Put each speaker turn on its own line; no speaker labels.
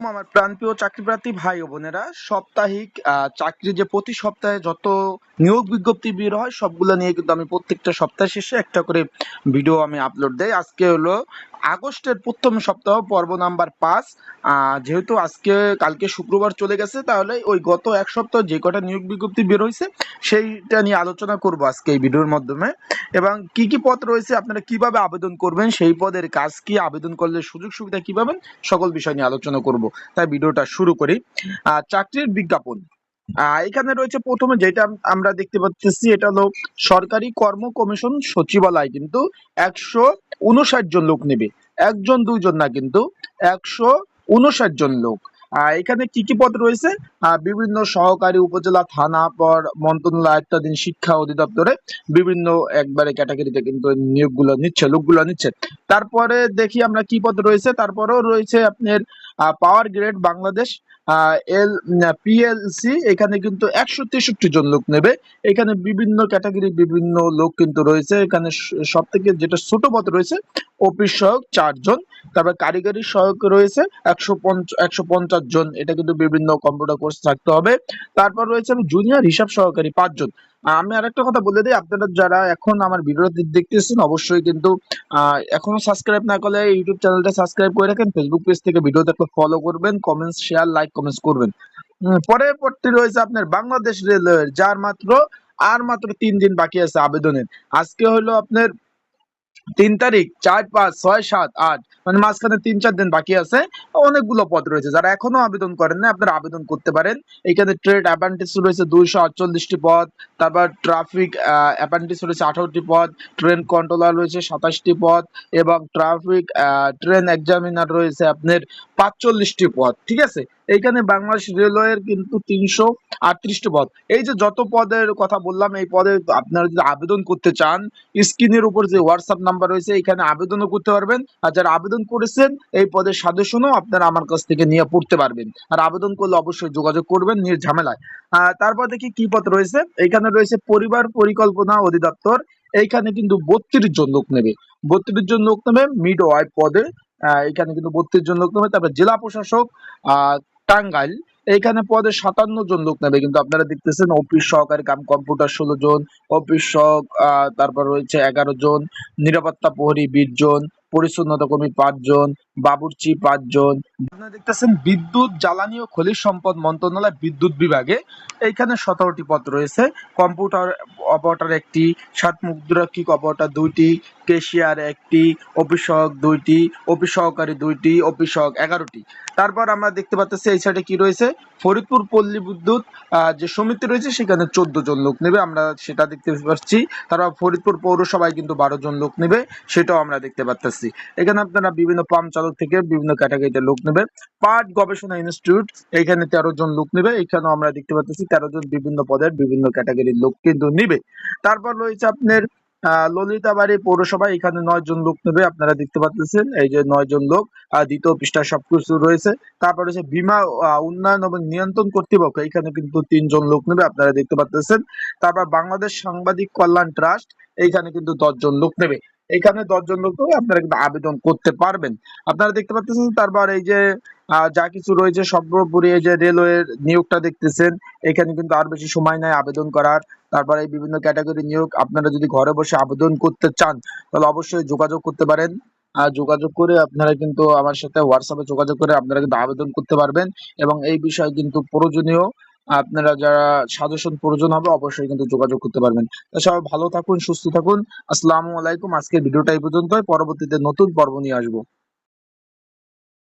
আমার প্রাণপ্রিয় চাকরিপ্রার্থী ভাই ও বোনেরা, সাপ্তাহিক চাকরি যে প্রতি সপ্তাহে যত নিয়োগ বিজ্ঞপ্তি বের হয়, সবগুলো নিয়ে কিন্তু আমি প্রত্যেকটা সপ্তাহ শেষে একটা করে ভিডিও আমি আপলোড দেই। আজকে হলো আগস্টের প্রথম সপ্তাহ, পর্ব নাম্বার পাঁচ। যেহেতু আজকে, কালকে শুক্রবার চলে গেছে, তাহলে ওই গত এক সপ্তাহ যে কটা নিয়োগ বিজ্ঞপ্তি বের হয়েছে, সেইটা নিয়ে আলোচনা করব আজকে এই ভিডিওর মাধ্যমে। এবং কি কি পদ রয়েছে, আপনারা কীভাবে আবেদন করবেন, সেই পদের কাজ কি, আবেদন করলে সুযোগ সুবিধা কি পাবেন, সকল বিষয় নিয়ে আলোচনা করব। তাই ভিডিওটা শুরু করি। চাকরির বিজ্ঞাপন। এখানে রয়েছে প্রথমে যেটা আমরা দেখতে পাচ্ছি, এটা হলো সরকারি কর্ম কমিশন সচিবালয়, কিন্তু একশো উনষাট জন লোক নেবে। একজন, দুইজন না, কিন্তু একশো উনষাট জন লোক। এখানে কি কি পদ রয়েছে? বিভিন্ন সহকারী উপজেলা, থানা, পর মন্ত্রণালয়, ইত্যাদি শিক্ষা অধিদপ্তরে বিভিন্ন একবারে ক্যাটাগরিতে কিন্তু নিয়োগগুলো নিচ্ছে, লোকগুলো নিচ্ছে। তারপরে দেখি আমরা কি পদ রয়েছে। তারপরেও রয়েছে আপনার পাওয়ার গ্রেড বাংলাদেশ এল পিএলসি এখানে কিন্তু একশো তেষট্টি জন লোক নেবে। এখানে বিভিন্ন ক্যাটাগরি বিভিন্ন লোক কিন্তু রয়েছে। এখানে সব থেকে যেটা ছোট পদ রয়েছে অফিস সহায়ক চারজন, তারপর কারিগরি সহায়ক রয়েছে একশো একশো পঞ্চাশ জন। এটা কিন্তু বিভিন্ন কম্পিউটার কোর্স থাকতে হবে। তারপর রয়েছে আমি জুনিয়র হিসাব সহকারী পাঁচজন। আমি আর একটা কথা বলে দিই, আপনারা যারা এখন আমার ভিডিওটা দেখতেছেন, অবশ্যই কিন্তু এখনও সাবস্ক্রাইব না করলে ইউটিউব চ্যানেলটা সাবস্ক্রাইব করে রাখেন ফেসবুক পেজ থেকে ভিডিও দেখলে ফলো করবেন কমেন্টস শেয়ার লাইক কমেন্টস করবেন। পরের পরটি রয়েছে আপনার বাংলাদেশ রেলওয়ের, যার মাত্র আর মাত্র তিন দিন বাকি আছে আবেদনের। আজকে হলো আপনার তিন তারিখ, চার, পাঁচ, ছয়, সাত, আট মানে মাঝখানে তিন, চার দিন বাকি আছে। অনেকগুলো পদ রয়েছে। যারা এখনও আবেদন করেন না আপনারা আবেদন করতে পারেন। এখানে ট্রেড অ্যাপান্টিস রয়েছে দুইশো আটচল্লিশটি পদ, তারপর ট্রাফিক অ্যাপান্টিস রয়েছে আঠারোটি পদ ট্রেন কন্ট্রোলার রয়েছে সাতাশটি পদ, এবং ট্রাফিক ট্রেন এক্সামিনার রয়েছে আপনার পাঁচচল্লিশটি পদ, ঠিক আছে? এইখানে বাংলাদেশ রেলওয়ের কিন্তু তিনশো আটত্রিশটি পদ। এই যে যত পদের কথা বললাম, এই পদে আপনারা যদি আবেদন করতে চান স্ক্রিনের উপর যে হোয়াটসঅ্যাপ নাম্বার রয়েছে এখানে আবেদনও করতে পারবেন। আর যারা আবেদন করেছেন এই পদের সাজেশনও আপনারা আমার কাছ থেকে নিয়ে পড়তে পারবেন। আর আবেদন করলে অবশ্যই যোগাযোগ করবেন নির্ঝামেলায় আহ, তারপর দেখি কি পদ রয়েছে। এখানে রয়েছে পরিবার পরিকল্পনা অধিদপ্তর। এইখানে কিন্তু বত্রিশ জন লোক নেবে। বত্রিশ জন লোক নেবে মিড ওয়াইফ পদে। এখানে কিন্তু বত্রিশ জন লোক নেবে। তারপর জেলা প্রশাসক আহ টাঙ্গাইল। এইখানে পদে সাতান্ন জন লোক নেবে, কিন্তু আপনারা দেখতেছেন অফিস সহকারী কাম কম্পিউটার ষোলো জন অফিস সহক তারপর রয়েছে এগারো জন, নিরাপত্তা প্রহরী বিশ জন, পরিচ্ছন্নতা কর্মী পাঁচজন বাবুর্চি পাঁচজন। আপনারা দেখতেছেন বিদ্যুৎ, জ্বালানি ও খনিজ সম্পদ মন্ত্রণালয় বিদ্যুৎ বিভাগে। এইখানে সতেরোটি পদ রয়েছে। কম্পিউটার অপারেটর একটি, সাত মুদ্রাক্ষিক অপারেটর দুইটি কেশিয়ার একটি, অফিস সহক দুইটি, অফিস সহকারী দুইটি, অফিস সহক এগারোটি। তারপর আমরা দেখতে পাচ্ছি এই সাইডে কি রয়েছে? ফরিদপুর পল্লী বিদ্যুৎ যে সমিতি রয়েছে, সেখানে চোদ্দ জন লোক নেবে। আমরা সেটা দেখতে পাচ্ছি। তারপর ফরিদপুর পৌরসভায় কিন্তু বারো জন লোক নেবে, সেটাও আমরা দেখতে পাচ্ছি এখানে আপনারা বিভিন্ন পাম্প চালক থেকে বিভিন্ন ক্যাটাগরিতে লোক নেবে। পাট গবেষণা ইনস্টিটিউট এখানে তেরো জন লোক নেবে। এখানেও আমরা দেখতে পাচ্ছি তেরো জন বিভিন্ন পদের বিভিন্ন ক্যাটাগরির লোক কিন্তু নিবে। তারপর রয়েছে আপনার ললিতাবাড়ি পৌরসভা, এখানে নয় জন লোক নেবে। আপনারা দেখতে পাচ্ছেন, এই যে নয় জন লোক দ্বিতীয় পৃষ্ঠা সবকিছু রয়েছে। তারপর রয়েছে বিমা উন্নয়ন এবং নিয়ন্ত্রণ কর্তৃপক্ষ, এখানে কিন্তু তিনজন লোক নেবে, আপনারা দেখতে পাচ্ছেন। তারপর বাংলাদেশ সাংবাদিক কল্যাণ ট্রাস্ট এইখানে কিন্তু দশজন লোক নেবে। এখানে দশজন লোক আপনারা কিন্তু আবেদন করতে পারবেন। আপনারা দেখতে পাচ্ছেন তারপর এই যে যা কিছু রয়েছে সর্বোপরি এই যে রেলওয়ের নিয়োগটা দেখতেছেন, এখানে কিন্তু আর বেশি সময় নাই আবেদন করার। তারপরে এই বিভিন্ন ক্যাটাগরি নিয়োগ, আপনারা যদি ঘরে বসে আবেদন করতে চান, তাহলে অবশ্যই যোগাযোগ করতে পারেন। আর যোগাযোগ করে আপনারা কিন্তু আমার সাথে হোয়াটসঅ্যাপে যোগাযোগ করে আপনারা কিন্তু আবেদন করতে পারবেন। এবং এই বিষয়ে কিন্তু প্রয়োজনীয় আপনারা যারা সাজেশন প্রয়োজন হবে, অবশ্যই কিন্তু যোগাযোগ করতে পারবেন। সবাই ভালো থাকুন, সুস্থ থাকুন। আসসালামু আলাইকুম। আজকের ভিডিওটা এই পর্যন্তই। পরবর্তীতে নতুন পর্ব নিয়ে আসব।